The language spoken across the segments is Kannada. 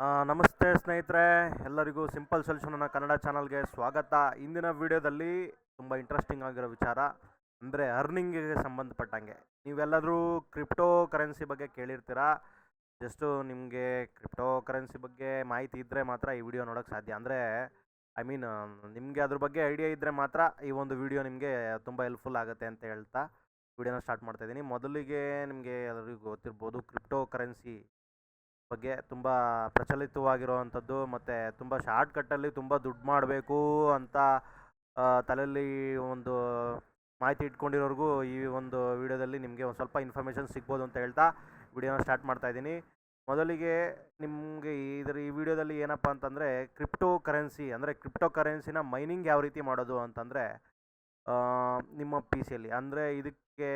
ನಮಸ್ತೆ ಸ್ನೇಹಿತರೆ, ಎಲ್ಲರಿಗೂ ಸಿಂಪಲ್ ಸೊಲ್ಯೂಷನ್ ಕನ್ನಡ ಚಾನಲ್ಗೆ ಸ್ವಾಗತ. ಇಂದಿನ ವಿಡಿಯೋದಲ್ಲಿ ತುಂಬ ಇಂಟ್ರೆಸ್ಟಿಂಗ್ ಆಗಿರೋ ವಿಚಾರ ಅಂದರೆ ಅರ್ನಿಂಗಿಗೆ ಸಂಬಂಧಪಟ್ಟಂಗೆ. ನೀವೆಲ್ಲರೂ ಕ್ರಿಪ್ಟೋ ಕರೆನ್ಸಿ ಬಗ್ಗೆ ಕೇಳಿರ್ತೀರಾ? ಜಸ್ಟು ನಿಮಗೆ ಕ್ರಿಪ್ಟೋ ಕರೆನ್ಸಿ ಬಗ್ಗೆ ಮಾಹಿತಿ ಇದ್ದರೆ ಮಾತ್ರ ಈ ವಿಡಿಯೋ ನೋಡೋಕ್ಕೆ ಸಾಧ್ಯ. ಅಂದರೆ ಐ ಮೀನ್ ನಿಮಗೆ ಅದ್ರ ಬಗ್ಗೆ ಐಡಿಯಾ ಇದ್ದರೆ ಮಾತ್ರ ಈ ಒಂದು ವಿಡಿಯೋ ನಿಮಗೆ ತುಂಬ ಹೆಲ್ಪ್ಫುಲ್ ಆಗುತ್ತೆ ಅಂತ ಹೇಳ್ತಾ ವಿಡಿಯೋನ ಸ್ಟಾರ್ಟ್ ಮಾಡ್ತಾಯಿದ್ದೀನಿ ಮೊದಲಿಗೆ ನಿಮಗೆ ಎಲ್ಲರಿಗೂ ಗೊತ್ತಿರ್ಬೋದು ಕ್ರಿಪ್ಟೋ ಕರೆನ್ಸಿ ಬಗ್ಗೆ ತುಂಬ ಪ್ರಚಲಿತವಾಗಿರುವಂಥದ್ದು ಮತ್ತು ತುಂಬ ಶಾರ್ಟ್ಕಟ್ಟಲ್ಲಿ ತುಂಬ ದುಡ್ಡು ಮಾಡಬೇಕು ಅಂತ ತಲೆಯಲ್ಲಿ ಒಂದು ಮಾಹಿತಿ ಇಟ್ಕೊಂಡಿರೋರ್ಗೂ ಈ ಒಂದು ವಿಡಿಯೋದಲ್ಲಿ ನಿಮಗೆ ಒಂದು ಸ್ವಲ್ಪ ಇನ್ಫಾರ್ಮೇಷನ್ ಸಿಗ್ಬೋದು ಅಂತ ಹೇಳ್ತಾ ವಿಡಿಯೋನ ಸ್ಟಾರ್ಟ್ ಮಾಡ್ತಾ ಇದ್ದೀನಿ. ಮೊದಲಿಗೆ ನಿಮಗೆ ಇದರ ಈ ವಿಡಿಯೋದಲ್ಲಿ ಏನಪ್ಪ ಅಂತಂದರೆ ಕ್ರಿಪ್ಟೋ ಕರೆನ್ಸಿ ಅಂದರೆ ಕ್ರಿಪ್ಟೋ ಕರೆನ್ಸಿನ ಮೈನಿಂಗ್ ಯಾವ ರೀತಿ ಮಾಡೋದು ಅಂತಂದರೆ ನಿಮ್ಮ ಪಿ ಸಿಯಲ್ಲಿ ಅಂದರೆ ಇದಕ್ಕೆ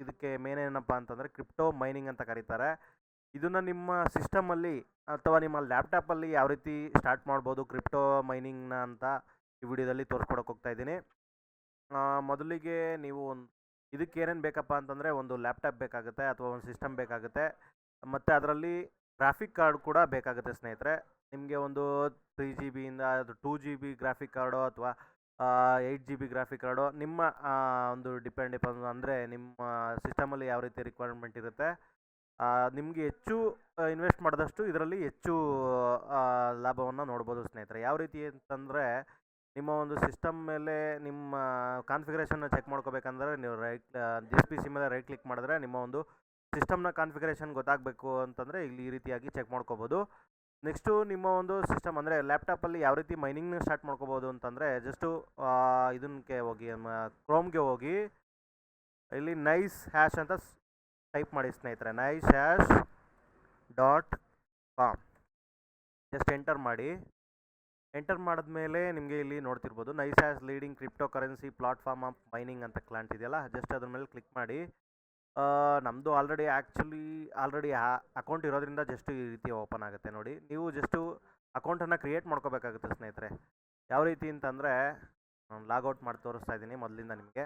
ಇದಕ್ಕೆ ಮೇನ್ ಏನಪ್ಪ ಅಂತಂದರೆ ಕ್ರಿಪ್ಟೋ ಮೈನಿಂಗ್ ಅಂತ ಕರೀತಾರೆ. ಇದನ್ನು ನಿಮ್ಮ ಸಿಸ್ಟಮಲ್ಲಿ ಅಥವಾ ನಿಮ್ಮ ಲ್ಯಾಪ್ಟಾಪಲ್ಲಿ ಯಾವ ರೀತಿ ಸ್ಟಾರ್ಟ್ ಮಾಡ್ಬೋದು ಕ್ರಿಪ್ಟೋ ಮೈನಿಂಗ್ನ ಅಂತ ಈ ವಿಡಿಯೋದಲ್ಲಿ ತೋರಿಸ್ಕೊಡಕ್ಕೆ ಹೋಗ್ತಾ ಇದ್ದೀನಿ. ಮೊದಲಿಗೆ ನೀವು ಒಂದು ಇದಕ್ಕೆ ಏನೇನು ಬೇಕಪ್ಪ ಅಂತಂದರೆ ಒಂದು ಲ್ಯಾಪ್ಟಾಪ್ ಬೇಕಾಗುತ್ತೆ ಅಥವಾ ಒಂದು ಸಿಸ್ಟಮ್ ಬೇಕಾಗುತ್ತೆ. ಮತ್ತು ಅದರಲ್ಲಿ ಗ್ರಾಫಿಕ್ ಕಾರ್ಡ್ ಕೂಡ ಬೇಕಾಗುತ್ತೆ ಸ್ನೇಹಿತರೆ. ನಿಮಗೆ ಒಂದು ತ್ರೀ ಜಿ ಬಿಯಿಂದ ಅದು two G B graphic card ಅಥವಾ eight G B graphic card ನಿಮ್ಮ ಒಂದು ಡಿಪೆಂಡ್ ಇಪ್ಪ ಅಂದರೆ ನಿಮ್ಮ ಸಿಸ್ಟಮಲ್ಲಿ ಯಾವ ರೀತಿ ರಿಕ್ವೈರ್ಮೆಂಟ್ ಇರುತ್ತೆ. ನಿಮಗೆ ಹೆಚ್ಚು ಇನ್ವೆಸ್ಟ್ ಮಾಡಿದಷ್ಟು ಇದರಲ್ಲಿ ಹೆಚ್ಚು ಲಾಭವನ್ನು ನೋಡ್ಬೋದು ಸ್ನೇಹಿತರೆ. ಯಾವ ರೀತಿ ಅಂತಂದರೆ, ನಿಮ್ಮ ಒಂದು ಸಿಸ್ಟಮ್ ಮೇಲೆ ನಿಮ್ಮ ಕಾನ್ಫಿಗರೇಷನ್ನ ಚೆಕ್ ಮಾಡ್ಕೋಬೇಕಂದ್ರೆ ನೀವು ರೈಟ್ ಜಿಸ್ ಪಿ ಸಿ ಮೇಲೆ ರೈಟ್ ಕ್ಲಿಕ್ ಮಾಡಿದ್ರೆ ನಿಮ್ಮ ಒಂದು ಸಿಸ್ಟಮ್ನ ಕಾನ್ಫಿಗರೇಷನ್ ಗೊತ್ತಾಗಬೇಕು ಅಂತಂದರೆ ಇಲ್ಲಿ ಈ ರೀತಿಯಾಗಿ ಚೆಕ್ ಮಾಡ್ಕೋಬೋದು. ನೆಕ್ಸ್ಟು ನಿಮ್ಮ ಒಂದು ಸಿಸ್ಟಮ್ ಅಂದರೆ ಲ್ಯಾಪ್ಟಾಪಲ್ಲಿ ಯಾವ ರೀತಿ ಮೈನಿಂಗ್ ಸ್ಟಾರ್ಟ್ ಮಾಡ್ಕೋಬೋದು ಅಂತಂದರೆ ಜಸ್ಟು ಇದನ್ನಕ್ಕೆ ಹೋಗಿ ಕ್ರೋಮ್ಗೆ ಹೋಗಿ, ಇಲ್ಲಿ ನೈಸ್ ಹ್ಯಾಶ್ ಅಂತ ಟೈಪ್ ಮಾಡಿ ಸ್ನೇಹಿತರೆ nice hash dot com just enter ಮಾಡಿ. ಎಂಟರ್ ಮಾಡಿದ್ಮೇಲೆ ನಿಮಗೆ ಇಲ್ಲಿ ನೋಡ್ತಿರ್ಬೋದು nice as leading crypto currency platform of mining ಅಂತ ಕ್ಲಾಂಟ್ ಇದೆಯಲ್ಲ ಜಸ್ಟ್ ಅದ್ರ ಮೇಲೆ ಕ್ಲಿಕ್ ಮಾಡಿ. ನಮ್ಮದು ಆಲ್ರೆಡಿ ಆ್ಯಕ್ಚುಲಿ ಆಲ್ರೆಡಿ ಅಕೌಂಟ್ ಇರೋದ್ರಿಂದ ಜಸ್ಟ್ ಈ ರೀತಿ ಓಪನ್ ಆಗುತ್ತೆ ನೋಡಿ. ನೀವು ಜಸ್ಟು ಅಕೌಂಟನ್ನು ಕ್ರಿಯೇಟ್ ಮಾಡ್ಕೋಬೇಕಾಗುತ್ತೆ ಸ್ನೇಹಿತರೆ. ಯಾವ ರೀತಿ ಅಂತಂದರೆ ಲಾಗೌಟ್ ಮಾಡಿ ತೋರಿಸ್ತಾ ಇದ್ದೀನಿ ಮೊದಲಿಂದ ನಿಮಗೆ.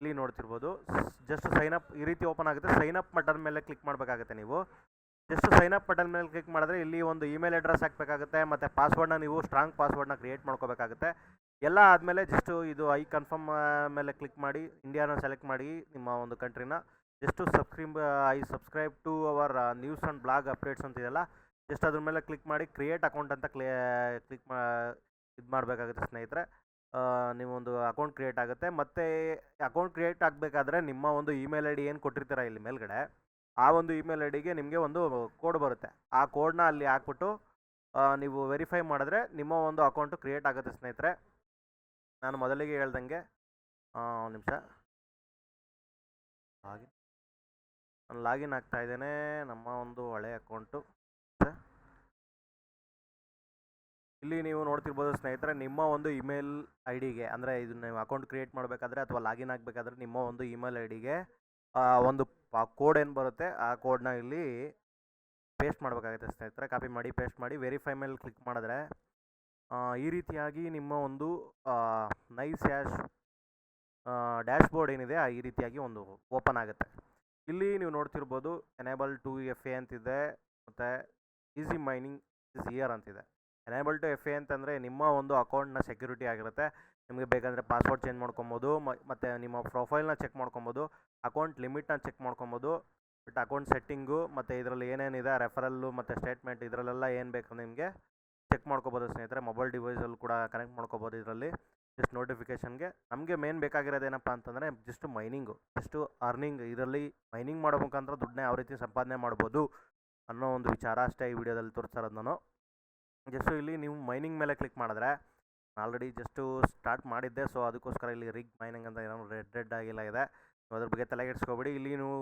ಇಲ್ಲಿ ನೋಡ್ತಿರ್ಬೋದು. ಜಸ್ಟ್ ಸೈನ್ ಅಪ್ ಈ ರೀತಿ ಓಪನ್ ಆಗುತ್ತೆ. ಸೈನ್ ಅಪ್ ಬಟನ್ ಮೇಲೆ ಕ್ಲಿಕ್ ಮಾಡಬೇಕಾಗುತ್ತೆ ನೀವು. ಜಸ್ಟ್ ಸೈನ್ ಅಪ್ ಬಟನ್ ಮೇಲೆ ಕ್ಲಿಕ್ ಮಾಡಿದ್ರೆ ಇಲ್ಲಿ ಒಂದು ಇಮೇಲ್ ಅಡ್ರೆಸ್ ಹಾಕಬೇಕಾಗುತ್ತೆ, ಮತ್ತು ಪಾಸ್ವರ್ಡ್ನ ನೀವು ಸ್ಟ್ರಾಂಗ್ ಪಾಸ್ವರ್ಡ್ನ ಕ್ರಿಯೇಟ್ ಮಾಡ್ಕೋಬೇಕಾಗುತ್ತೆ. ಎಲ್ಲ ಆದಮೇಲೆ ಜಸ್ಟು ಇದು ಐ ಕನ್ಫರ್ಮ್ ಮೇಲೆ ಕ್ಲಿಕ್ ಮಾಡಿ ಇಂಡಿಯಾನ ಸೆಲೆಕ್ಟ್ ಮಾಡಿ ನಿಮ್ಮ ಒಂದು ಕಂಟ್ರಿನ just subscribe I subscribe to our news and blog updates ಅಂತಿದೆಯಲ್ಲ just ಅದ್ರ ಮೇಲೆ ಕ್ಲಿಕ್ ಮಾಡಿ ಕ್ರಿಯೇಟ್ ಅಕೌಂಟ್ ಅಂತ ಕ್ಲೇ ಕ್ಲಿಕ್ ಮಾ ಇದು ಮಾಡಬೇಕಾಗುತ್ತೆ ಸ್ನೇಹಿತರೆ. ನೀವೊಂದು ಅಕೌಂಟ್ ಕ್ರಿಯೇಟ್ ಆಗುತ್ತೆ. ಮತ್ತು ಅಕೌಂಟ್ ಕ್ರಿಯೇಟ್ ಆಗಬೇಕಾದ್ರೆ ನಿಮ್ಮ ಒಂದು ಇಮೇಲ್ ಐ ಡಿ ಏನು ಕೊಟ್ಟಿರ್ತೀರ ಇಲ್ಲಿ ಮೇಲ್ಗಡೆ, ಆ ಒಂದು ಇಮೇಲ್ ಐ ಡಿಗೆ ನಿಮಗೆ ಒಂದು ಕೋಡ್ ಬರುತ್ತೆ. ಆ ಕೋಡ್ನ ಅಲ್ಲಿ ಹಾಕ್ಬಿಟ್ಟು ನೀವು ವೆರಿಫೈ ಮಾಡಿದ್ರೆ ನಿಮ್ಮ ಒಂದು ಅಕೌಂಟು ಕ್ರಿಯೇಟ್ ಆಗುತ್ತೆ ಸ್ನೇಹಿತರೆ. ನಾನು ಮೊದಲಿಗೆ ಹೇಳ್ದಂಗೆ ಒಂದು ನಿಮಿಷ. ಲಾಗಿನ್, ನಾನು ಲಾಗಿನ್ ಆಗ್ತಾ ಇದ್ದೇನೆ. ನಮ್ಮ ಒಂದು ಹಳೆ ಅಕೌಂಟು ಇಲ್ಲಿ ನೀವು ನೋಡ್ತಿರ್ಬೋದು ಸ್ನೇಹಿತರೆ, ನಿಮ್ಮ ಒಂದು ಇಮೇಲ್ ಐ ಡಿಗೆ ಅಂದರೆ ಇದು ನೀವು ಅಕೌಂಟ್ ಕ್ರಿಯೇಟ್ ಮಾಡಬೇಕಾದ್ರೆ ಅಥವಾ ಲಾಗಿನ್ ಆಗಬೇಕಾದ್ರೆ ನಿಮ್ಮ ಒಂದು ಇಮೇಲ್ ಐ ಡಿಗೆ ಒಂದು ಕೋಡ್ ಏನು ಬರುತ್ತೆ, ಆ ಕೋಡ್ನ ಇಲ್ಲಿ ಪೇಸ್ಟ್ ಮಾಡಬೇಕಾಗುತ್ತೆ ಸ್ನೇಹಿತರೆ. ಕಾಪಿ ಮಾಡಿ ಪೇಸ್ಟ್ ಮಾಡಿ ವೆರಿಫೈ ಮೇಲೆ ಕ್ಲಿಕ್ ಮಾಡಿದ್ರೆ ಈ ರೀತಿಯಾಗಿ ನಿಮ್ಮ ಒಂದು ನೈಸ್ ಹ್ಯಾಶ್ ಡ್ಯಾಶ್ ಬೋರ್ಡ್ ಏನಿದೆ, ಆ, ಈ ರೀತಿಯಾಗಿ ಒಂದು ಓಪನ್ ಆಗುತ್ತೆ. ಇಲ್ಲಿ ನೀವು ನೋಡ್ತಿರ್ಬೋದು ಎನೇಬಲ್ ಟು ಎಫ್ ಎ ಅಂತಿದೆ, ಮತ್ತು ಈಸಿ ಮೈನಿಂಗ್ ಇಸ್ ಇಯರ್ ಅಂತಿದೆ. ಎನೇಬಲ್ ಟು ಎಫ್ ಎ ಅಂತಂದರೆ ನಿಮ್ಮ ಒಂದು ಅಕೌಂಟ್ನ ಸೆಕ್ಯೂರಿಟಿ ಆಗಿರುತ್ತೆ. ನಿಮಗೆ ಬೇಕಂದರೆ ಪಾಸ್ವರ್ಡ್ ಚೇಂಜ್ ಮಾಡ್ಕೊಬೋದು ಮತ್ತು ನಿಮ್ಮ ಪ್ರೊಫೈಲ್ನ ಚೆಕ್ ಮಾಡ್ಕೊಬೋದು ಅಕೌಂಟ್ ಲಿಮಿಟ್ನ ಚೆಕ್ ಮಾಡ್ಕೊಬೋದು ಬಟ್ ಅಕೌಂಟ್ ಸೆಟ್ಟಿಂಗು ಮತ್ತು ಇದರಲ್ಲಿ ಏನೇನಿದೆ ರೆಫರಲ್ಲು ಮತ್ತು ಸ್ಟೇಟ್ಮೆಂಟ್ ಇದರಲ್ಲೆಲ್ಲ ಏನು ಬೇಕು ನಿಮಗೆ ಚೆಕ್ ಮಾಡ್ಕೊಬೋದು ಸ್ನೇಹಿತರೆ. ಮೊಬೈಲ್ ಡಿವೈಸಲ್ಲಿ ಕೂಡ ಕನೆಕ್ಟ್ ಮಾಡ್ಕೊಬೋದು ಇದರಲ್ಲಿ. ಜಸ್ಟ್ ನೋಟಿಫಿಕೇಷನ್ಗೆ ನಮಗೆ ಮೇನ್ ಬೇಕಾಗಿರೋದೇನಪ್ಪ ಅಂತಂದರೆ ಜಸ್ಟ್ ಮೈನಿಂಗು ಜಸ್ಟು ಅರ್ನಿಂಗ್ ಇದರಲ್ಲಿ ಮೈನಿಂಗ್ ಮಾಡೋ ಮುಖಾಂತರ ದುಡ್ಡನ್ನ ಯಾವ ರೀತಿ ಸಂಪಾದನೆ ಮಾಡ್ಬೋದು ಅನ್ನೋ ಒಂದು ವಿಚಾರ ಅಷ್ಟೇ ಈ ವಿಡಿಯೋದಲ್ಲಿ ತೋರಿಸ್ತಾ ಇರೋದು ನಾನು. ಜಸ್ಟು ಇಲ್ಲಿ ನೀವು ಮೈನಿಂಗ್ ಮೇಲೆ ಕ್ಲಿಕ್ ಮಾಡಿದ್ರೆ ಆಲ್ರೆಡಿ ಜಸ್ಟು ಸ್ಟಾರ್ಟ್ ಮಾಡಿದ್ದೆ ಸೊ ಅದಕ್ಕೋಸ್ಕರ ಇಲ್ಲಿ ರಿಗ್ ಮೈನಿಂಗ್ ಅಂತ ಏನೋ ರೆಡ್ ರೆಡ್ ಆಗಿಲ್ಲ ಇದೆ. ಅದ್ರ ಬಗ್ಗೆ ತಲೆ ಕೆಡಿಸ್ಕೊಬೇಡಿ ಇಲ್ಲಿ ನೀವು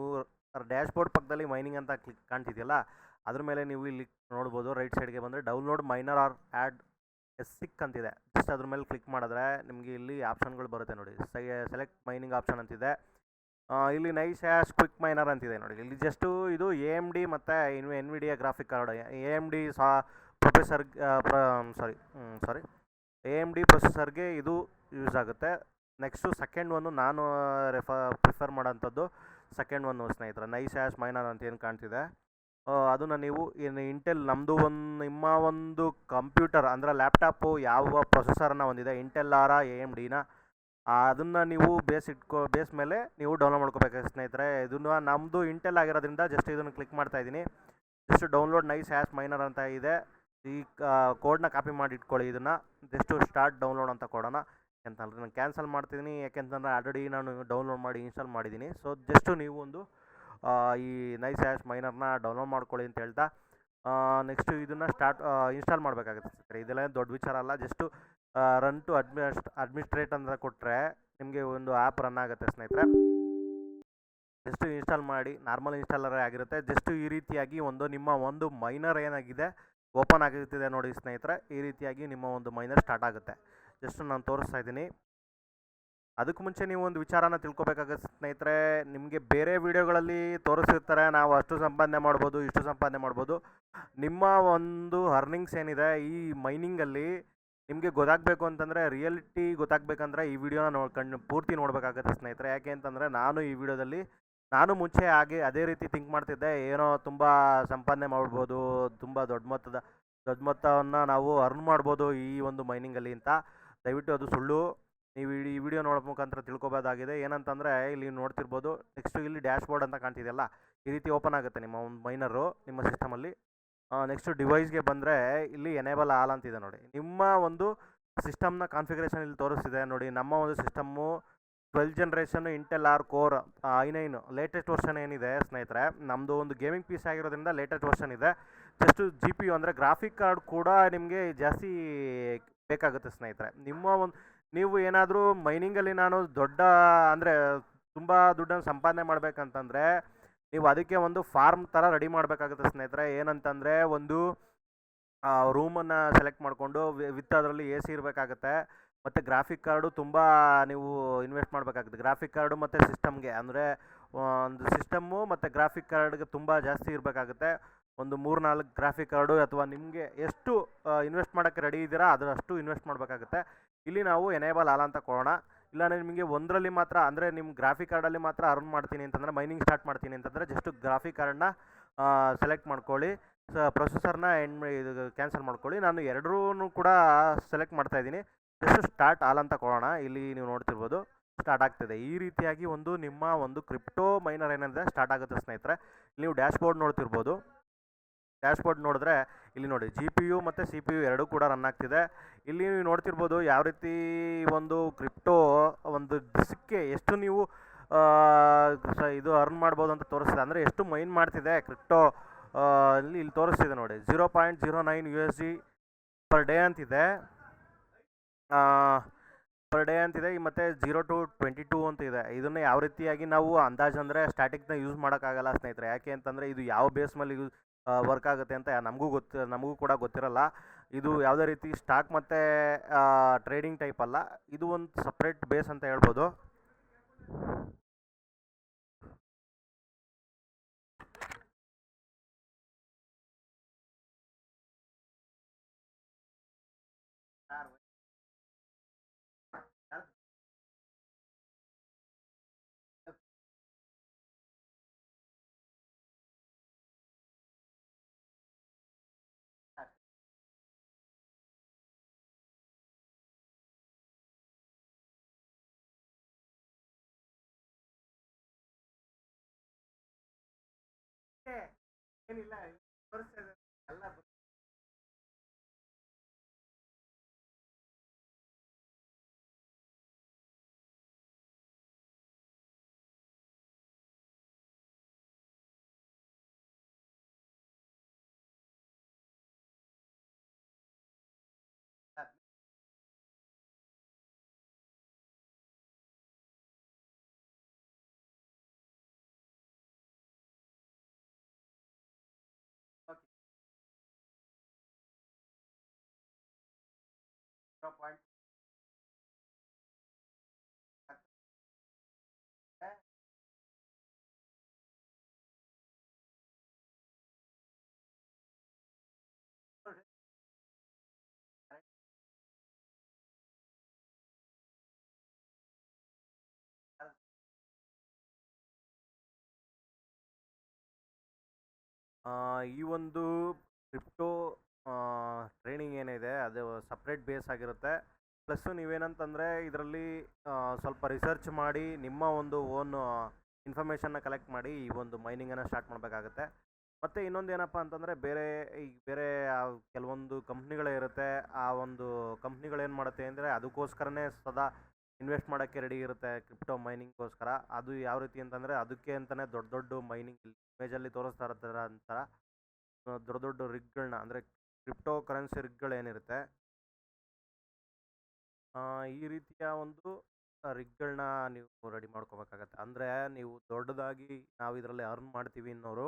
ಡ್ಯಾಶ್ ಬೋರ್ಡ್ ಪಕ್ಕದಲ್ಲಿ ಮೈನಿಂಗ್ ಅಂತ ಕ್ಲಿಕ್ ಕಾಣ್ತಿದೆಯಲ್ಲ, ಅದ್ರ ಮೇಲೆ ನೀವು ಇಲ್ಲಿ ನೋಡ್ಬೋದು ರೈಟ್ ಸೈಡ್ಗೆ ಬಂದರೆ download miner or add ASIC ಅಂತಿದೆ ಜಸ್ಟ್ ಅದ್ರ ಮೇಲೆ ಕ್ಲಿಕ್ ಮಾಡಿದ್ರೆ ನಿಮಗೆ ಇಲ್ಲಿ ಆಪ್ಷನ್ಗಳು ಬರುತ್ತೆ ನೋಡಿ. ಸೆಲೆಕ್ಟ್ ಮೈನಿಂಗ್ ಆಪ್ಷನ್ ಅಂತಿದೆ ಇಲ್ಲಿ ನೈಸ್ ಆ್ಯಶ್ ಕ್ವಿಕ್ ಮೈನರ್ ಅಂತಿದೆ ನೋಡಿ. ಇಲ್ಲಿ ಜಸ್ಟು ಇದು ಎ ಎಂ ಡಿ ಮತ್ತು ಇನ್ನು N V ಡಿಯ graphic card A M D saw professor sorry sorry A M D ಪ್ರೊಸೆಸರ್ಗೆ ಇದು ಯೂಸ್ ಆಗುತ್ತೆ. ನೆಕ್ಸ್ಟು ಸೆಕೆಂಡ್ ಒನ್ನು ನಾನು ರೆಫ ಪ್ರಿಫರ್ ಮಾಡೋಂಥದ್ದು ಸೆಕೆಂಡ್ ಒನ್ನು ಸ್ನೇಹಿತರೆ. ನೈಸ್ ಹ್ಯಾಶ್ ಮೈನರ್ ಅಂತ ಏನು ಕಾಣ್ತಿದೆ. ಅದನ್ನು ನೀವು ಏನು ಇಂಟೆಲ್ ನಮ್ಮದು ಒಂದು, ನಿಮ್ಮ ಒಂದು ಕಂಪ್ಯೂಟರ್ ಅಂದರೆ ಲ್ಯಾಪ್ಟಾಪು ಯಾವ ಪ್ರೊಸೆಸರನ್ನು ಹೊಂದಿದೆ ಇಂಟೆಲ್ ಆರ ಎ ಎಂ ಡಿನ ಅದನ್ನು ನೀವು ಬೇಸ್ ಇಟ್ಕೋ ಬೇಸ್ ಮೇಲೆ ನೀವು ಡೌನ್ಲೋಡ್ ಮಾಡ್ಕೋಬೇಕು ಸ್ನೇಹಿತರೆ. ಇದನ್ನು ನಮ್ಮದು ಇಂಟೆಲ್ ಆಗಿರೋದ್ರಿಂದ ಜಸ್ಟ್ ಇದನ್ನು ಕ್ಲಿಕ್ ಮಾಡ್ತಾ ಇದ್ದೀನಿ. Just download nice hash miner ಅಂತ ಇದೆ. ಈ ಕೋಡ್ನ ಕಾಪಿ ಮಾಡಿ ಇಟ್ಕೊಳ್ಳಿ. ಇದನ್ನು ಜಸ್ಟು ಸ್ಟಾರ್ಟ್ ಡೌನ್ಲೋಡ್ ಅಂತ ಕೊಡೋಣ. ಯಾಕೆಂತಂದ್ರೆ ನಾನು ಕ್ಯಾನ್ಸಲ್ ಮಾಡ್ತಿದ್ದೀನಿ ಯಾಕೆಂತಂದರೆ ಆಲ್ರೆಡಿ ನಾನು ಡೌನ್ಲೋಡ್ ಮಾಡಿ ಇನ್ಸ್ಟಾಲ್ ಮಾಡಿದ್ದೀನಿ ಸೊ ಜಸ್ಟು ನೀವು ಒಂದು ಈ ನೈಸ್ ಆ್ಯಶ್ ಮೈನರ್ನ ಡೌನ್ಲೋಡ್ ಮಾಡ್ಕೊಳ್ಳಿ ಅಂತ ಹೇಳ್ತಾ ನೆಕ್ಸ್ಟು ಇದನ್ನು ಸ್ಟಾರ್ಟ್ ಇನ್ಸ್ಟಾಲ್ ಮಾಡಬೇಕಾಗುತ್ತೆ ಸ್ನೇಹಿತರೆ ಇದೆಲ್ಲ ದೊಡ್ಡ ವಿಚಾರ ಅಲ್ಲ. ಜಸ್ಟು ರನ್ ಟು ಅಡ್ಮಿಸ್ ಅಡ್ಮಿನಿಸ್ಟ್ರೇಟ್ ಅಂತ ಕೊಟ್ಟರೆ ನಿಮಗೆ ಒಂದು ಆ್ಯಪ್ ರನ್ ಆಗುತ್ತೆ ಸ್ನೇಹಿತರೆ. ಜಸ್ಟು ಇನ್ಸ್ಟಾಲ್ ಮಾಡಿ ನಾರ್ಮಲ್ ಇನ್ಸ್ಟಾಲರೇ ಆಗಿರುತ್ತೆ. ಜಸ್ಟು ಈ ರೀತಿಯಾಗಿ ಒಂದು ನಿಮ್ಮ ಒಂದು ಮೈನರ್ ಏನಾಗಿದೆ ಓಪನ್ ಆಗಿರ್ತಿದೆ ನೋಡಿ ಸ್ನೇಹಿತರೆ, ಈ ರೀತಿಯಾಗಿ ನಿಮ್ಮ ಒಂದು ಮೈನರ್ ಸ್ಟಾರ್ಟ್ ಆಗುತ್ತೆ. ಜಸ್ಟ್ ನಾನು ತೋರಿಸ್ತಾ ಇದ್ದೀನಿ. ಅದಕ್ಕೆ ಮುಂಚೆ ನೀವು ಒಂದು ವಿಚಾರನ ತಿಳ್ಕೊಬೇಕಾಗುತ್ತೆ ಸ್ನೇಹಿತರೆ, ನಿಮಗೆ ಬೇರೆ ವಿಡಿಯೋಗಳಲ್ಲಿ ತೋರಿಸಿರ್ತಾರೆ, ನಾವು ಅಷ್ಟು ಸಂಪಾದನೆ ಮಾಡ್ಬೋದು, ಇಷ್ಟು ಸಂಪಾದನೆ ಮಾಡ್ಬೋದು. ನಿಮ್ಮ ಒಂದು ಅರ್ನಿಂಗ್ಸ್ ಏನಿದೆ, ಈ ಮೈನಿಂಗಲ್ಲಿ ನಿಮಗೆ ಗೊತ್ತಾಗಬೇಕು ಅಂತಂದರೆ ರಿಯಾಲಿಟಿ ಗೊತ್ತಾಗಬೇಕಂದ್ರೆ ಈ ವಿಡಿಯೋನ ನೋಡ್ಕೊಂಡು ಪೂರ್ತಿ ನೋಡಬೇಕಾಗುತ್ತೆ ಸ್ನೇಹಿತರೆ. ಯಾಕೆ ಅಂತಂದರೆ, ನಾನು ಈ ವಿಡಿಯೋದಲ್ಲಿ ನಾನು ಮುಂಚೆ ಆಗಿ ಅದೇ ರೀತಿ ಥಿಂಕ್ ಮಾಡ್ತಿದ್ದೆ. ಏನೋ ತುಂಬ ಸಂಪಾದನೆ ಮಾಡ್ಬೋದು, ತುಂಬ ದೊಡ್ಡ ಮೊತ್ತದ, ದೊಡ್ಡ ಮೊತ್ತವನ್ನು ನಾವು ಅರ್ನ್ ಮಾಡ್ಬೋದು ಈ ಒಂದು ಮೈನಿಂಗಲ್ಲಿ ಅಂತ. ದಯವಿಟ್ಟು ಅದು ಸುಳ್ಳು. ನೀವು ಈ ವಿಡಿಯೋ ನೋಡೋ ಮುಖಾಂತರ ತಿಳ್ಕೊಬೋದಾಗಿದೆ. ಏನಂತಂದರೆ ಇಲ್ಲಿ ನೋಡ್ತಿರ್ಬೋದು ನೆಕ್ಸ್ಟು ಇಲ್ಲಿ ಡ್ಯಾಶ್ ಬೋರ್ಡ್ ಅಂತ ಕಾಣ್ತಿದೆಯಲ್ಲ? ಈ ರೀತಿ ಓಪನ್ ಆಗುತ್ತೆ ನಿಮ್ಮ ಒಂದು ಮೈನರು ನಿಮ್ಮ ಸಿಸ್ಟಮಲ್ಲಿ ನೆಕ್ಸ್ಟು ಡಿವೈಸ್ಗೆ ಬಂದರೆ ಇಲ್ಲಿ ಎನೇಬಲ್ ಆಲ್ ಅಂತಿದೆ ನೋಡಿ. ನಿಮ್ಮ ಒಂದು ಸಿಸ್ಟಮ್ನ ಕಾನ್ಫಿಗರೇಷನ್ ಇಲ್ಲಿ ತೋರಿಸ್ತಿದೆ ನೋಡಿ. ನಮ್ಮ ಒಂದು system twelve generation Intel or core I nine latest version ಏನಿದೆ ಸ್ನೇಹಿತರೆ? ನಮ್ಮದು ಒಂದು ಗೇಮಿಂಗ್ ಪೀಸ್ ಆಗಿರೋದ್ರಿಂದ ಲೇಟೆಸ್ಟ್ ವರ್ಷನ್ ಇದೆ. ಜಸ್ಟ್ ಜಿ ಪಿ ಯು ಅಂದರೆ ಗ್ರಾಫಿಕ್ ಕಾರ್ಡ್ ಕೂಡ ನಿಮಗೆ ಜಾಸ್ತಿ ಬೇಕಾಗುತ್ತೆ ಸ್ನೇಹಿತರೆ. ನಿಮ್ಮ ಒಂದು, ನೀವು ಏನಾದರೂ ಮೈನಿಂಗಲ್ಲಿ ನಾನು ದೊಡ್ಡ, ಅಂದರೆ ತುಂಬ ದುಡ್ಡನ್ನು ಸಂಪಾದನೆ ಮಾಡಬೇಕಂತಂದರೆ ನೀವು ಅದಕ್ಕೆ ಒಂದು ಫಾರ್ಮ್ ಥರ ರೆಡಿ ಮಾಡಬೇಕಾಗುತ್ತೆ ಸ್ನೇಹಿತರೆ. ಏನಂತಂದರೆ ಒಂದು ರೂಮನ್ನು ಸೆಲೆಕ್ಟ್ ಮಾಡಿಕೊಂಡು ವಿತ್ ಅದರಲ್ಲಿ ಎ ಸಿ ಇರಬೇಕಾಗತ್ತೆ. ಮತ್ತು ಗ್ರಾಫಿಕ್ ಕಾರ್ಡು ತುಂಬ ನೀವು ಇನ್ವೆಸ್ಟ್ ಮಾಡಬೇಕಾಗುತ್ತೆ ಗ್ರಾಫಿಕ್ ಕಾರ್ಡು ಮತ್ತು ಸಿಸ್ಟಮ್ಗೆ ಅಂದರೆ ಒಂದು ಸಿಸ್ಟಮ್ಮು ಮತ್ತು ಗ್ರಾಫಿಕ್ ಕಾರ್ಡ್ಗೆ ತುಂಬ ಜಾಸ್ತಿ ಇರಬೇಕಾಗುತ್ತೆ. ಒಂದು ಮೂರು ನಾಲ್ಕು ಗ್ರಾಫಿಕ್ ಕಾರ್ಡು ಅಥವಾ ನಿಮಗೆ ಎಷ್ಟು ಇನ್ವೆಸ್ಟ್ ಮಾಡೋಕ್ಕೆ ರೆಡಿ ಇದ್ದೀರಾ ಅದರಷ್ಟು ಇನ್ವೆಸ್ಟ್ ಮಾಡಬೇಕಾಗುತ್ತೆ. ಇಲ್ಲಿ ನಾವು ಎನೇಬಲ್ ಆಲ್ ಅಂತ ಕೊಡೋಣ. ಇಲ್ಲಾಂದರೆ ನಿಮಗೆ ಒಂದರಲ್ಲಿ ಮಾತ್ರ ಅಂದರೆ ನಿಮ್ಮ ಗ್ರಾಫಿಕ್ ಕಾರ್ಡಲ್ಲಿ ಮಾತ್ರ ಅರ್ನ್ ಮಾಡ್ತೀನಿ ಅಂತಂದರೆ ಮೈನಿಂಗ್ ಸ್ಟಾರ್ಟ್ ಮಾಡ್ತೀನಿ ಅಂತಂದರೆ ಜಸ್ಟ್ ಗ್ರಾಫಿಕ್ ಕಾರ್ಡನ್ನ ಸೆಲೆಕ್ಟ್ ಮಾಡ್ಕೊಳ್ಳಿ. ಸ ಪ್ರೊಸೆಸರ್ನ ಎಂಡ್ ಇದು ಕ್ಯಾನ್ಸಲ್ ಮಾಡ್ಕೊಳ್ಳಿ. ನಾನು ಎರಡರೂ ಕೂಡ ಸೆಲೆಕ್ಟ್ ಮಾಡ್ತಾ ಜಸ್ಟ್ ಸ್ಟಾರ್ಟ್ ಆಲ್ ಅಂತ ಕೊಡೋಣ. ಇಲ್ಲಿ ನೀವು ನೋಡ್ತಿರ್ಬೋದು ಸ್ಟಾರ್ಟ್ ಆಗ್ತಿದೆ. ಈ ರೀತಿಯಾಗಿ ಒಂದು ನಿಮ್ಮ ಒಂದು ಕ್ರಿಪ್ಟೋ ಮೈನರ್ ಏನಂದರೆ ಸ್ಟಾರ್ಟ್ ಆಗುತ್ತೆ ಸ್ನೇಹಿತರೆ. ನೀವು ಡ್ಯಾಶ್ ಬೋರ್ಡ್ ನೋಡ್ತಿರ್ಬೋದು. ಡ್ಯಾಶ್ ಬೋರ್ಡ್ ನೋಡಿದ್ರೆ ಇಲ್ಲಿ ನೋಡಿ ಜಿ ಪಿ ಯು ಮತ್ತು ಸಿ ಪಿ ಯು ಎರಡೂ ಕೂಡ ರನ್ ಆಗ್ತಿದೆ. ಇಲ್ಲಿ ನೀವು ನೋಡ್ತಿರ್ಬೋದು ಯಾವ ರೀತಿ ಒಂದು ಕ್ರಿಪ್ಟೋ ಒಂದು ದಿಸಕ್ಕೆ ಎಷ್ಟು ನೀವು ಇದು ಅರ್ನ್ ಮಾಡ್ಬೋದು ಅಂತ ತೋರಿಸ್ತಿದೆ. ಅಂದರೆ ಎಷ್ಟು ಮೈನ್ ಮಾಡ್ತಿದೆ ಕ್ರಿಪ್ಟೋ ಇಲ್ಲಿ ಇಲ್ಲಿ ತೋರಿಸ್ತಿದೆ ನೋಡಿ. Zero point zero nine U S G per day ಅಂತಿದೆ. ಪರ್ ಡೇ ಅಂತಿದೆ ಮತ್ತು ಜೀರೋ ಟು ಟ್ವೆಂಟಿ ಟೂ ಅಂತ ಇದೆ ಇದನ್ನು ಯಾವ ರೀತಿಯಾಗಿ ನಾವು ಅಂದಾಜು ಅಂದರೆ ಸ್ಟ್ಯಾಟಿಕ್ನ ಯೂಸ್ ಮಾಡೋಕ್ಕಾಗಲ್ಲ ಸ್ನೇಹಿತರೆ. ಯಾಕೆ ಅಂತಂದರೆ ಇದು ಯಾವ ಬೇಸ್ ಮೇಲೆ ಯೂಸ್ ವರ್ಕ್ ಆಗುತ್ತೆ ಅಂತ ನಮಗೂ ಗೊತ್ತು ನಮಗೂ ಕೂಡ ಗೊತ್ತಿರಲ್ಲ. ಇದು ಯಾವುದೇ ರೀತಿ ಸ್ಟಾಕ್ ಮತ್ತು ಟ್ರೇಡಿಂಗ್ ಟೈಪ್ ಅಲ್ಲ. ಇದು ಒಂದು ಸಪ್ರೇಟ್ ಬೇಸ್ ಅಂತ ಹೇಳ್ಬೋದು. ಏನಿಲ್ಲ ಎಲ್ಲ point ಈ ಒಂದು ಕ್ರಿಪ್ಟೋ ಟ್ರೇಡಿಂಗ್ ಏನಿದೆ, ಅದು ಸಪ್ರೇಟ್ ಬೇಸ್ ಆಗಿರುತ್ತೆ. ಪ್ಲಸ್ಸು ನೀವೇನಂತಂದರೆ ಇದರಲ್ಲಿ ಸ್ವಲ್ಪ ರಿಸರ್ಚ್ ಮಾಡಿ, ನಿಮ್ಮ ಒಂದು ಓನ್ ಇನ್ಫಾರ್ಮೇಷನ್ನ ಕಲೆಕ್ಟ್ ಮಾಡಿ ಈ ಒಂದು ಮೈನಿಂಗನ್ನು ಸ್ಟಾರ್ಟ್ ಮಾಡಬೇಕಾಗತ್ತೆ. ಮತ್ತು ಇನ್ನೊಂದು ಏನಪ್ಪ ಅಂತಂದರೆ ಬೇರೆ ಈಗ ಬೇರೆ ಕೆಲವೊಂದು ಕಂಪ್ನಿಗಳೇ ಇರುತ್ತೆ. ಆ ಒಂದು ಕಂಪ್ನಿಗಳೇನು ಮಾಡುತ್ತೆ ಅಂದರೆ ಅದಕ್ಕೋಸ್ಕರನೇ ಸದಾ ಇನ್ವೆಸ್ಟ್ ಮಾಡೋಕ್ಕೆ ರೆಡಿ ಇರುತ್ತೆ ಕ್ರಿಪ್ಟೋ ಮೈನಿಂಗ್ಗೋಸ್ಕರ ಅದು ಯಾವ ರೀತಿ ಅಂತಂದರೆ ಅದಕ್ಕೆ ಅಂತಲೇ ದೊಡ್ಡ ದೊಡ್ಡ ಮೈನಿಂಗ್ ಇಮೇಜಲ್ಲಿ ತೋರಿಸ್ತಾ ಇರ್ತಾರೆ ಥರ ದೊಡ್ಡ ದೊಡ್ಡ ರಿಗ್ಗಳನ್ನ ಅಂದರೆ ಕ್ರಿಪ್ಟೋ ಕರೆನ್ಸಿ ಈ ರೀತಿಯ ಒಂದು ರಿಗ್ಗಳನ್ನ ನೀವು ರೆಡಿ ಮಾಡ್ಕೋಬೇಕಾಗತ್ತೆ. ಅಂದರೆ ನೀವು ದೊಡ್ಡದಾಗಿ ನಾವು ಇದರಲ್ಲಿ ಅರ್ನ್ ಮಾಡ್ತೀವಿ ಅನ್ನೋರು,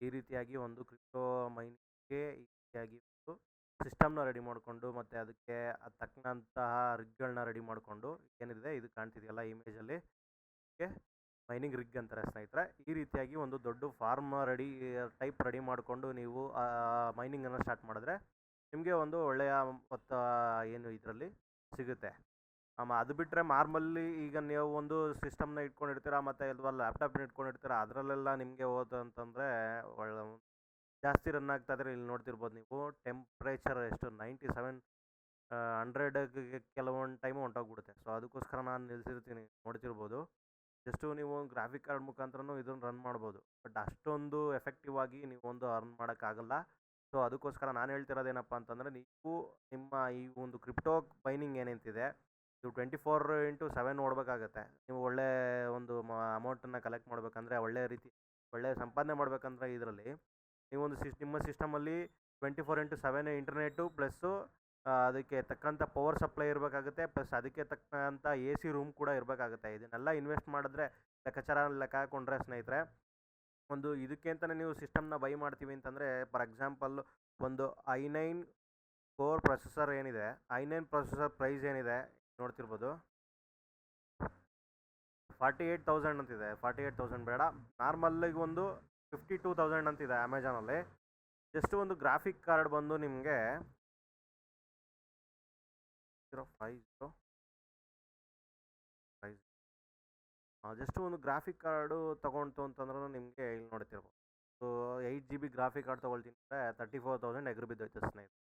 ಈ ರೀತಿಯಾಗಿ ಒಂದು ಕ್ರಿಪ್ಟೋ ಮೈನಿಂಗ್ಗೆ ಈ ರೀತಿಯಾಗಿ ಒಂದು ಸಿಸ್ಟಮ್ನ ರೆಡಿ ಮಾಡಿಕೊಂಡು, ಮತ್ತು ಅದಕ್ಕೆ ಅದ್ ತಕ್ಕಂತಹ ರಿಗ್ಗಳನ್ನ ರೆಡಿ ಮಾಡಿಕೊಂಡು ಏನಿದೆ, ಇದು ಕಾಣ್ತಿದೆಯಲ್ಲ ಇಮೇಜಲ್ಲಿ ಇದಕ್ಕೆ ಮೈನಿಂಗ್ ರಿಗ್ ಅಂತಾರೆ ಸ್ನೇಹಿತರೆ. ಈ ರೀತಿಯಾಗಿ ಒಂದು ದೊಡ್ಡ ಫಾರ್ಮ್ ರೆಡಿ, ಟೈಪ್ ರೆಡಿ ಮಾಡಿಕೊಂಡು ನೀವು ಮೈನಿಂಗನ್ನು ಸ್ಟಾರ್ಟ್ ಮಾಡಿದ್ರೆ ನಿಮಗೆ ಒಂದು ಒಳ್ಳೆಯ ಮೊತ್ತ ಏನು ಇದರಲ್ಲಿ ಸಿಗುತ್ತೆ. ಅದು ಬಿಟ್ಟರೆ ಮಾರ್ಮಲ್ಲಿ ಈಗ ನೀವು ಒಂದು ಸಿಸ್ಟಮ್ನ ಇಟ್ಕೊಂಡಿರ್ತೀರ ಮತ್ತು ಇಲ್ವಾ ಲ್ಯಾಪ್ಟಾಪ್ನ ಇಟ್ಕೊಂಡಿರ್ತೀರ ಅದರಲ್ಲೆಲ್ಲ ನಿಮಗೆ ಅಂತಂದರೆ ಒಳ್ಳೆ ಜಾಸ್ತಿ ರನ್ ಆಗ್ತಾ ಇದ್ರೆ ಇಲ್ಲಿ ನೋಡ್ತಿರ್ಬೋದು ನೀವು. ಟೆಂಪ್ರೇಚರ್ ಎಷ್ಟು ನೈಂಟಿ ಸೆವೆನ್ ಹಂಡ್ರೆಡ್ಗೆ ಕೆಲವೊಂದು ಟೈಮು ಹೊಂಟೋಗ್ಬಿಡುತ್ತೆ. ಸೊ, ಅದಕ್ಕೋಸ್ಕರ ನಾನು ನಿಲ್ಲಿಸಿರ್ತೀನಿ ನೋಡ್ತಿರ್ಬೋದು. ಜಸ್ಟು ನೀವು ಗ್ರಾಫಿಕ್ ಕಾರ್ಡ್ ಮುಖಾಂತರನೂ ಇದನ್ನು ರನ್ ಮಾಡ್ಬೋದು. ಬಟ್ ಅಷ್ಟೊಂದು ಎಫೆಕ್ಟಿವ್ ಆಗಿ ನೀವು ಒಂದು ಅರ್ನ್ ಮಾಡೋಕ್ಕಾಗಲ್ಲ. ಸೊ ಅದಕ್ಕೋಸ್ಕರ ನಾನು ಹೇಳ್ತಿರೋದೇನಪ್ಪ ಅಂತಂದರೆ ನೀವು ನಿಮ್ಮ ಈ ಒಂದು ಕ್ರಿಪ್ಟೋ ಮೈನಿಂಗ್ ಏನಂತಿದೆ ಇದು ಟ್ವೆಂಟಿ ಫೋರ್ ಇಂಟು ಸೆವೆನ್ ನೋಡಬೇಕಾಗತ್ತೆ. ನೀವು ಒಳ್ಳೆ ಒಂದು ಅಮೌಂಟನ್ನು ಕಲೆಕ್ಟ್ ಮಾಡಬೇಕಂದ್ರೆ ಒಳ್ಳೆ ರೀತಿ, ಒಳ್ಳೆ ಸಂಪಾದನೆ ಮಾಡಬೇಕಂದ್ರೆ ಇದರಲ್ಲಿ, ನೀವೊಂದು ಸಿಸ್ ನಿಮ್ಮ ಸಿಸ್ಟಮಲ್ಲಿ twenty four into seven internet plus ಅದಕ್ಕೆ ತಕ್ಕಂಥ ಪವರ್ ಸಪ್ಲೈ ಇರಬೇಕಾಗುತ್ತೆ. ಪ್ಲಸ್ ಅದಕ್ಕೆ ತಕ್ಕಂಥ ಎ ಸಿ ರೂಮ್ ಕೂಡ ಇರಬೇಕಾಗುತ್ತೆ. ಇದನ್ನೆಲ್ಲ ಇನ್ವೆಸ್ಟ್ ಮಾಡಿದ್ರೆ ಲೆಕ್ಕಾಚಾರ ಲೆಕ್ಕ ಹಾಕೊಂಡ್ರೆ ಸ್ನೇಹಿತರೆ, ಒಂದು ಇದಕ್ಕೆ ಅಂತಲೇ ನೀವು ಸಿಸ್ಟಮ್ನ ಬೈ ಮಾಡ್ತೀವಿ ಅಂತಂದರೆ ಫಾರ್ ಎಕ್ಸಾಂಪಲ್ ಒಂದು ಐ ನೈನ್ ಕೋರ್ ಪ್ರೊಸೆಸರ್ ಏನಿದೆ ಐ ನೈನ್ ಪ್ರೊಸೆಸರ್ ಪ್ರೈಸ್ ಏನಿದೆ ನೋಡ್ತಿರ್ಬೋದು. ಫಾರ್ಟಿ ಏಯ್ಟ್ ತೌಸಂಡ್ ಅಂತಿದೆ. ಫಾರ್ಟಿ ಏಯ್ಟ್ ತೌಸಂಡ್ ಬೇಡ. ನಾರ್ಮಲ್ಲಿಗೆ ಒಂದು ಫಿಫ್ಟಿ ಟೂ ತೌಸಂಡ್ ಅಂತಿದೆ ಅಮೆಝಾನಲ್ಲಿ ಜಸ್ಟ್ ಒಂದು ಗ್ರಾಫಿಕ್ ಕಾರ್ಡ್ ಬಂದು ನಿಮಗೆ zero five zero five just ಒಂದು ಗ್ರಾಫಿಕ್ ಕಾರ್ಡು ತೊಗೊಂತು ಅಂತಂದ್ರೂ ನಿಮಗೆ ಇಲ್ಲಿ ನೋಡ್ತಿರ್ಬೋದು so eight G B graphic card ತೊಗೊಳ್ತೀನಿ ಅಂದರೆ ತರ್ಟಿ ಫೋರ್ ತೌಸಂಡ್ ಎಗ್ರು ಬಿದ್ದೋಯ್ತು ಸ್ನೇಹಿತರು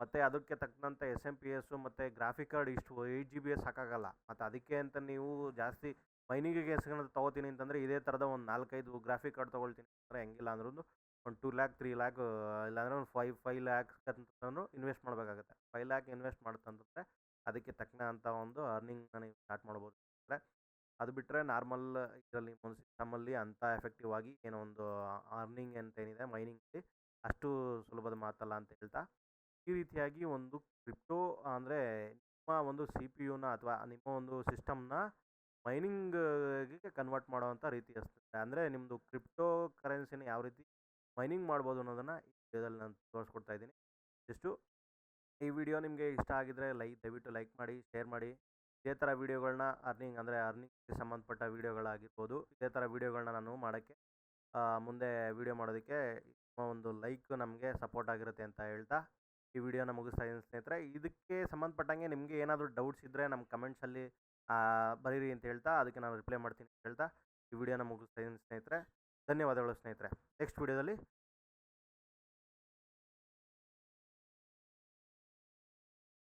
ಮತ್ತು ಅದಕ್ಕೆ ತಕ್ಕಂಥ ಎಸ್ ಎಂ ಪಿ ಎಸ್ಸು ಮತ್ತು ಗ್ರಾಫಿಕ್ ಕಾರ್ಡ್ ಇಷ್ಟು ಏಯ್ಟ್ ಜಿ ಬಿ ಎಸ್ ಸಾಕಾಗಲ್ಲ. ಮತ್ತು ಅದಕ್ಕೆ ಅಂತ ನೀವು ಜಾಸ್ತಿ ಮೈನಿಂಗಿಗೆ ಎಸ್ಕೊಂಡು ತೊಗೋತೀನಿ ಅಂತಂದರೆ ಇದೇ ಥರದ ಒಂದು ನಾಲ್ಕೈದು ಗ್ರಾಫಿಕ್ ಕಾರ್ಡ್ ತೊಗೊಳ್ತೀನಿ ಅಂದರೆ ಹೆಂಗಿಲ್ಲ ಅಂದ್ರೂ ಒಂದು ಟೂ ಲ್ಯಾಕ್ ತ್ರೀ ಲ್ಯಾಕ್ ಇಲ್ಲಾಂದರೆ ಒಂದು ಫೈವ್ ಫೈವ್ ಲ್ಯಾಕ್ಸ್ ಅಂತಂದ್ರೂ ಇನ್ವೆಸ್ಟ್ ಮಾಡಬೇಕಾಗುತ್ತೆ. ಫೈವ್ ಲ್ಯಾಕ್ ಇನ್ವೆಸ್ಟ್ ಮಾಡ್ತಂತಂದರೆ ಅದಕ್ಕೆ ತಕ್ಕಂಥ ಒಂದು ಅರ್ನಿಂಗ್ ನೀವು ಸ್ಟಾರ್ಟ್ ಮಾಡ್ಬೋದು ಅಂದರೆ ಅದು ಬಿಟ್ಟರೆ ನಾರ್ಮಲ್ ಇದರಲ್ಲಿ ಸಿಸ್ಟಮಲ್ಲಿ ಅಂಥ ಎಫೆಕ್ಟಿವ್ ಆಗಿ ಏನೋ ಒಂದು ಅರ್ನಿಂಗ್ ಅಂತ ಏನಿದೆ ಮೈನಿಂಗಲ್ಲಿ ಅಷ್ಟು ಸುಲಭದ ಮಾತಲ್ಲ ಅಂತ ಹೇಳ್ತಾ ಈ ರೀತಿಯಾಗಿ ಒಂದು ಕ್ರಿಪ್ಟೋ ಅಂದರೆ ನಿಮ್ಮ ಒಂದು ಸಿ ಪಿ ಯುನ ಅಥವಾ ನಿಮ್ಮ ಒಂದು ಸಿಸ್ಟಮ್ನ ಮೈನಿಂಗ್ಗೆ ಕನ್ವರ್ಟ್ ಮಾಡೋವಂಥ ರೀತಿ ಅನಿಸ್ತದೆ ಅಂದರೆ ನಿಮ್ಮದು ಕ್ರಿಪ್ಟೋ ಕರೆನ್ಸಿನ ಯಾವ ರೀತಿ ಮೈನಿಂಗ್ ಮಾಡ್ಬೋದು ಅನ್ನೋದನ್ನು ಈ ವಿಡಿಯೋದಲ್ಲಿ ನಾನು ತೋರಿಸ್ಕೊಡ್ತಾ ಇದ್ದೀನಿ. ಜಸ್ಟು ಈ ವಿಡಿಯೋ ನಿಮಗೆ ಇಷ್ಟ ಆಗಿದ್ದರೆ ಲೈಕ್ ದಯವಿಟ್ಟು ಲೈಕ್ ಮಾಡಿ, ಶೇರ್ ಮಾಡಿ. ಇದೇ ಥರ ವೀಡಿಯೋಗಳನ್ನ ಅರ್ನಿಂಗ್ ಅಂದರೆ ಅರ್ನಿಂಗ್ಗೆ ಸಂಬಂಧಪಟ್ಟ ವೀಡಿಯೋಗಳಾಗಿರ್ಬೋದು. ಇದೇ ಥರ ವೀಡಿಯೋಗಳನ್ನ ನಾನು ಮಾಡೋಕ್ಕೆ ಮುಂದೆ ವೀಡಿಯೋ ಮಾಡೋದಕ್ಕೆ ಒಂದು ಲೈಕ್ ನಮಗೆ ಸಪೋರ್ಟ್ ಆಗಿರುತ್ತೆ ಅಂತ ಹೇಳ್ತಾ ಈ ವಿಡಿಯೋನ ಮುಗಿಸ್ತಾ ಇದ್ದೀನಿ ಸ್ನೇಹಿತರೆ. ಇದಕ್ಕೆ ಸಂಬಂಧಪಟ್ಟಂಗೆ ನಿಮಗೆ ಏನಾದರೂ ಡೌಟ್ಸ್ ಇದ್ದರೆ ನಮ್ಮ ಕಮೆಂಟ್ಸಲ್ಲಿ ಬರೀರಿ ಅಂತ ಹೇಳ್ತಾ ಅದಕ್ಕೆ ನಾನು ರಿಪ್ಲೈ ಮಾಡ್ತೀನಿ ಅಂತ ಹೇಳ್ತಾ ಈ ವಿಡಿಯೋನ ಮುಗಿಸ್ತಾ ಇದ್ದೀನಿ ಸ್ನೇಹಿತರೆ. ಧನ್ಯವಾದಗಳು ಸ್ನೇಹಿತರೆ. ನೆಕ್ಸ್ಟ್ ವಿಡಿಯೋದಲ್ಲಿ